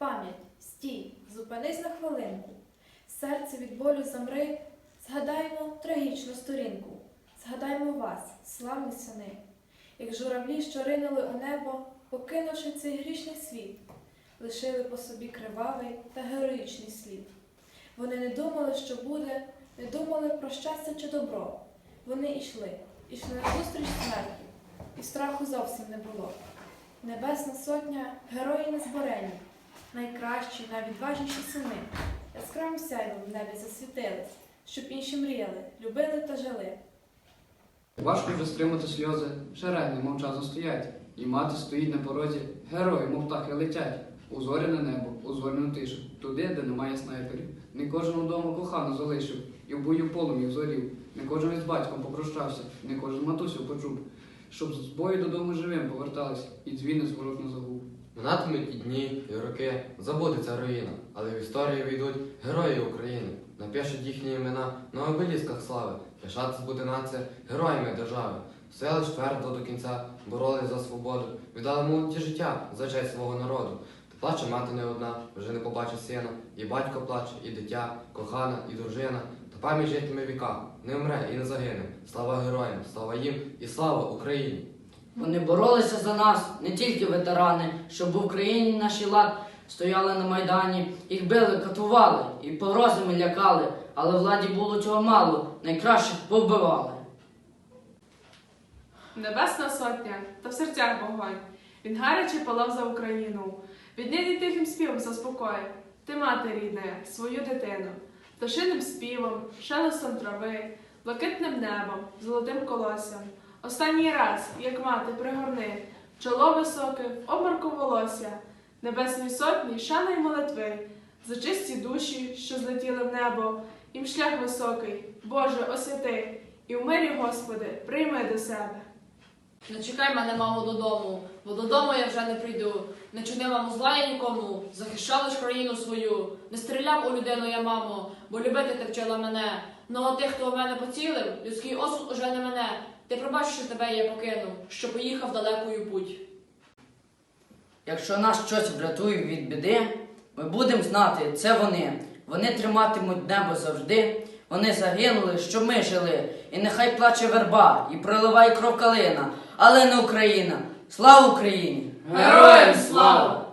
Пам'ять, стій, зупинись на хвилинку. Серце від болю замри, згадаймо трагічну сторінку. Згадаймо вас, славні сини, як журавлі, що ринули у небо, покинувши цей грішний світ, лишили по собі кривавий та героїчний слід. Вони не думали, що буде, не думали про щастя чи добро. Вони йшли, йшли на зустріч смерті, і страху зовсім не було. Небесна сотня герої незборені, найкращі, найвідважніші сини, яскравим сяйвом в небі засвітились, щоб інші мріяли, любили та жили. Важко вже стримати сльози, шерени мовчазно стоять, і мати стоїть на порозі, герої, мов птахи летять. У зоряне небо, у зоряну тишу, туди, де немає снайперів. Не кожен удома кохану залишив, і в бою полум'їв зорів. Не кожен із батьком попрощався, не кожен матусю почув, щоб з бою додому живим повертались, і дзвіни зворотно загув. Минатимуть і дні, і роки, забудеться руїна, але в історію війдуть герої України. Напишуть їхні імена на обелісках слави. Пишатись буде нація героями держави. Стояли ж твердо до кінця, боролись за свободу, віддали молоді життя за честь свого народу. Та плаче мати не одна, вже не побачить сина, і батько плаче, і дитя, кохана, і дружина. Пам'ять житиме віка, не вмре і не загине. Слава героям, слава їм і слава Україні! Вони боролися за нас, не тільки ветерани, щоб в Україні нашій лад стояли на Майдані, їх били, катували і погрозами лякали, але владі було цього мало, найкращих повбивали. Небесна сотня та в серцях вогонь. Він гаряче палав за Україну. Віднині тихим співом заспокой. Ти, мати рідна, свою дитину, пташиним співом, шелестом трави, блакитним небом, золотим колоссям. Останній раз, як мати, пригорни, чоло високе, в обмарку волосся, небесної сотні, шани й молитви, за чисті душі, що злетіли в небо, їм шлях високий, Боже, освяти, і в мирі, Господи, прийми до себе. Не чекай мене, мамо, додому, бо додому я вже не прийду. Не чини, мамо, зла я нікому, захищала ж країну свою. Не стріляв у людину я, мамо, бо любити ти вчила мене. Ну а тих, хто в мене поцілив, людський осуд уже не мене. Ти пробач, що тебе я покинув, що поїхав далекою путь. Якщо нас щось врятує від біди, ми будемо знати, це вони. Вони триматимуть небо завжди. Вони загинули, щоб ми жили. І нехай плаче верба, і проливає кров калина, але не Україна. Слава Україні! Героям слава!